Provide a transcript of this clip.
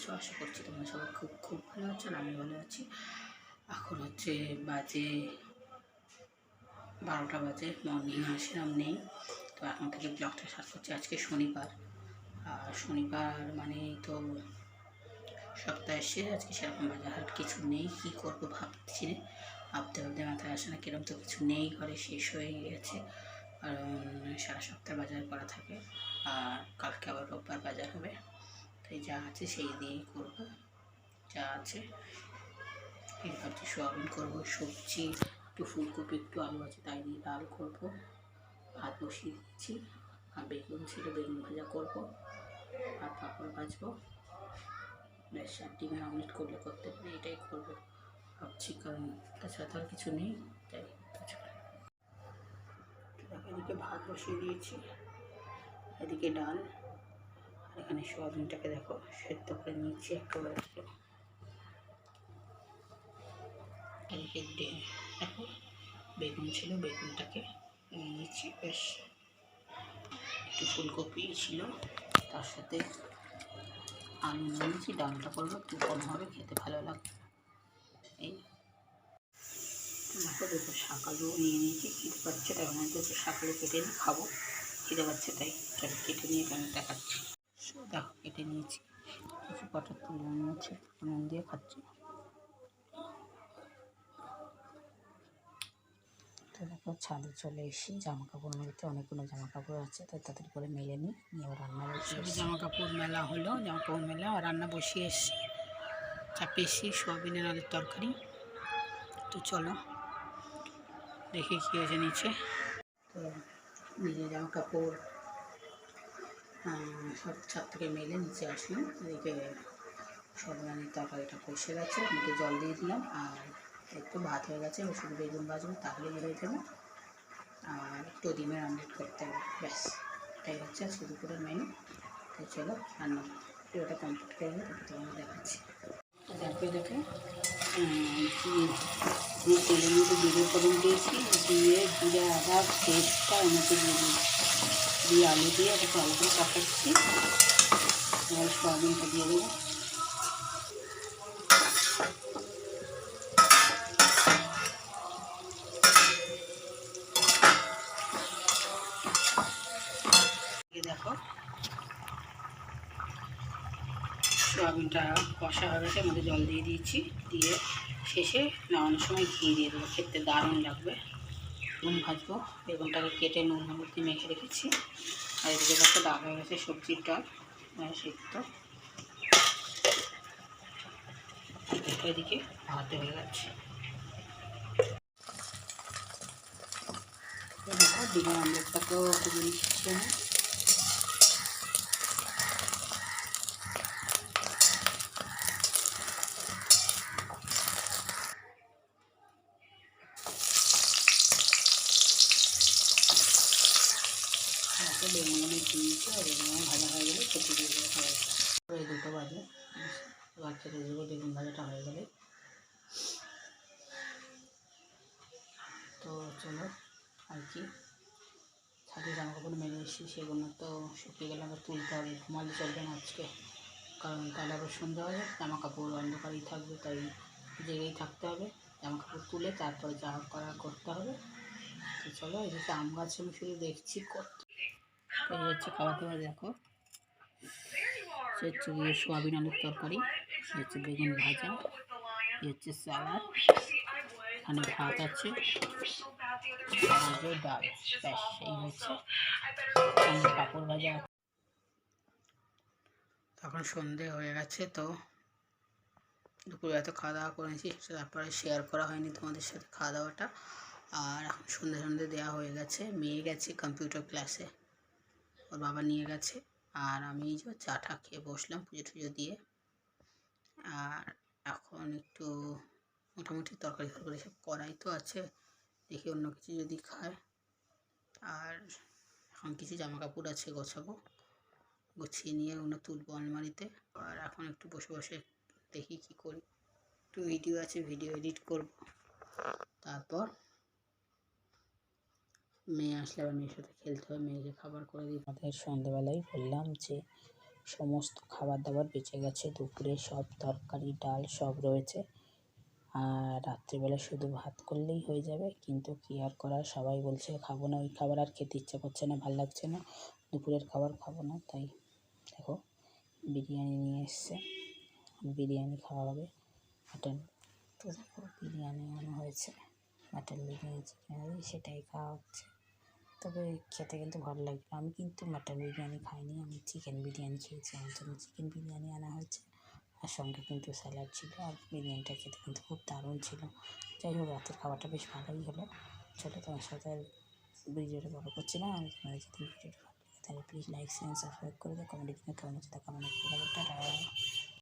আছো? আশা করছি তোমরা সবাই খুব খুব ভালো আছো আর আমি ভালো আছি। এখন হচ্ছে বাজে বারোটা বাজে মর্নিং আসলাম নেই। তো এখন থেকে ব্লগটা স্টার্ট করছি। আজকে শনিবার। আর শনিবার মানে তো সপ্তাহে শেষ আজকে সেরকম বাজার হাট কিছু নেই। কী করব ভাবছি। ভাবতে ভাবতে মাথায় আসে না, কিরম তো কিছু নেই। ঘরে শেষ হয়ে গেছে। কারণ সারা সপ্তাহ বাজার করা থাকে। আর কালকে আবার রোববার বাজার হবে। তাই যা আছে সেই দিয়েই করব। যা আছে। এই ভাবছি সোয়াবিন করব, সবজি, একটু ফুলকপি, একটু আলু আছে তাই দিয়ে ডাল করব। ভাত বসিয়ে দিচ্ছি আর বেগুন ছিল, বেগুন ভাজা করব। আর পাঁপড় ভাজবো। ব্যাস, আর ডিমের অমলেট করলে করতে পারি, এটাই করব। ভাবছি, কারণ তাছাড়া তো আর কিছু নেই। তাই এদিকে ভাত বসিয়ে দিয়েছি। এদিকে ডাল। এখানে সোয়াবিনটাকে দেখো, সেদ্ধ করে নিচ্ছি একেবারে ডে- দেখো, বেগুন ছিল, বেগুনটাকে নিয়ে নিচ্ছি বেশ। একটু ফুলকপি ছিল, তার সাথে আলু নিয়ে নিচ্ছি ডালটা করব, একটু কম হবে, খেতে ভালো লাগবে। এই। দেখো, দুটো শাকালু নিয়ে নিয়েছি, খিদে পাচ্ছে তাই আমার দুটো শাকালু কেটে নিয়ে খাব। খিদে পাচ্ছে, তাই কেটে নিয়ে কেন দেখাচ্ছি। দেখো কেটে নিয়েছি। কিছু কটা তুলে নিয়েছি নুন দিয়ে খাচ্ছি। তো দেখো ছাদে চলে এসেছি। জামা কাপড় মেলতে অনেকগুলো জামা কাপড় আছে তাই তাড়াতাড়ি করে মেলে নিই। নিয়ে রান্না বসিয়ে জামা কাপড় মেলা হলো জামা কাপড় মেলা আর রান্না বসিয়ে এসেছি। চাপে এসেছি সোয়াবিনের আলুর তরকারি। তো চলো দেখি কী হয়েছে নিচে। তো নিজের জামা কাপড় সব ছাদ থেকে মেলে নিচে আসলাম। এদিকে সবরানির তরকারিটা কষে গেছে এদিকে জল দিয়ে দিলাম, আর একটু ভাত হয়ে গেছে শুধু বেগুন ভাজবো, তাহলে বেরোয় দেবো আর একটু ডিমের আমলেট করতে হবে, ব্যাস, এটাই হচ্ছে আজকে দুপুরের মেনু তো চলো, রান্না ভিডিওটা কমপ্লিট করে তারপর তোমাদের দেখাচ্ছি। দেখো দেখো দিয়ে তেলের মধ্যে জিরে ফোড়ন দিয়েছি, দিয়ে জিরে, আদা এর মধ্যে দিয়ে দিয়েছি দিয়ে আলু দিয়ে একটু ভালো করে কাটাচ্ছি এবার সোয়াবিনটা দিয়ে দেবো। দেখো, সোয়াবিনটা কষা হয়ে গেছে মধ্যে জল দিয়ে দিয়েছি। দিয়ে শেষে নামানোর সময় ঘি দিয়ে দেবো। খেতে দারুণ লাগবে। বেগুন ভাজবো। বেগুনটাকে কেটে নুন হলুদ দিয়ে মেখে রেখেছি। আর এদিকে একটা ডাল হয়ে গেছে, সবজির ডাল সিদ্ধ। এদিকে ভাতে হয়ে গেছে ডিমের আমলেটটাকেও একটু মিশিয়ে নেব তারপর বেগুনগুলো দিয়েছি আর বেগুন ভাজা হয়ে গেলে খেতে দিয়ে এই বাজে এবার বেগুন ভাজাটা হয়ে গেলে তো চলো আর কি ছাদে জামা কাপড় মেলে এসেছি সেগুলো তো শুকিয়ে গেলে আবার তুলতে হবে ঘুমালে চলবে না আজকে কারণ তাহলে আবার সন্ধ্যা হয়ে জামা কাপড় অন্ধকারেই থাকবে তাই জেগেই থাকতে হবে জামা কাপড় তুলে তারপরে যা করা করতে হবে তো চলো এদিকে আম গাছ আমি শুধু দেখছি কত এই হচ্ছে খাওয়া দাওয়া দেখো সে হচ্ছে গিয়ে সোয়াবিন আলুর তরকারি সে হচ্ছে বেগুন ভাজা এ হচ্ছে স্যালাড এখানে ভাত আছে আর ডাল ব্যাস এই হচ্ছে। সঙ্গে পাঁপড় ভাজা তখন সন্ধে হয়ে গেছে তো দুপুরে এত খাওয়া দাওয়া করেছি তারপরে শেয়ার করা হয়নি তোমাদের সাথে খাওয়া দাওয়াটা। আর এখন সন্ধে সন্ধে দেওয়া হয়ে গেছে মেয়ে গেছে কম্পিউটার ক্লাসে ওর বাবা নিয়ে গেছে। আর আমি এই যে চাটা খেয়ে বসলাম পুজো টুজো দিয়ে। আর এখন একটু মোটামুটি তরকারি ফরকারি সব করাই তো আছে। দেখি অন্য কিছু যদি খায়। আর এখন কিছু জামা কাপড় আছে গোছাবো। গুছিয়ে নিয়ে ওগুলো তুলবো আলমারিতে। আর এখন একটু বসে বসে দেখি কি করি। একটু ভিডিও আছে, ভিডিও এডিট করব। তারপর মেয়ে আসলে আবার মেয়ের সাথে খেলতে হবে মেয়েকে খাবার করে দিই আমাদের সন্ধেবেলায় বললাম যে, সমস্ত খাবার দাবার বেঁচে গেছে, দুপুরে সব তরকারি, ডাল সব রয়েছে। আর রাত্রিবেলা শুধু ভাত করলেই হয়ে যাবে, কিন্তু কী আর করার? সবাই বলছে, খাব না, ওই খাবার আর খেতে ইচ্ছা করছে না, ভালো লাগছে না। দুপুরের খাবার খাব না। তাই দেখো, বিরিয়ানি নিয়ে এসছে। বিরিয়ানি খাওয়া হবে। মাটন তো দেখো, বিরিয়ানি আনা হয়েছে। মাটন বিরিয়ানি, চিকেন সেটাই খাওয়া হচ্ছে। তবে খেতে কিন্তু ভালো লাগবে আমি কিন্তু মাটন বিরিয়ানি খাইনি, আমি চিকেন বিরিয়ানি খেয়েছি। আমার জন্য চিকেন বিরিয়ানি আনা হয়েছে আর সঙ্গে কিন্তু স্যালাড ছিল আর বিরিয়ানিটা খেতে কিন্তু খুব দারুণ ছিল। যাই হোক, রাতের খাবারটা বেশ ভালোই হলো। চলো, তোমার সাথে আর ভিডিওটা বড় করছি না। আমি তোমার যদি ভিডিওটা ভালো লাগে তাহলে প্লিজ লাইক শেয়ার সাবস্ক্রাইব করে দাও। কমেন্টে কেমন হচ্ছে করে টাটা!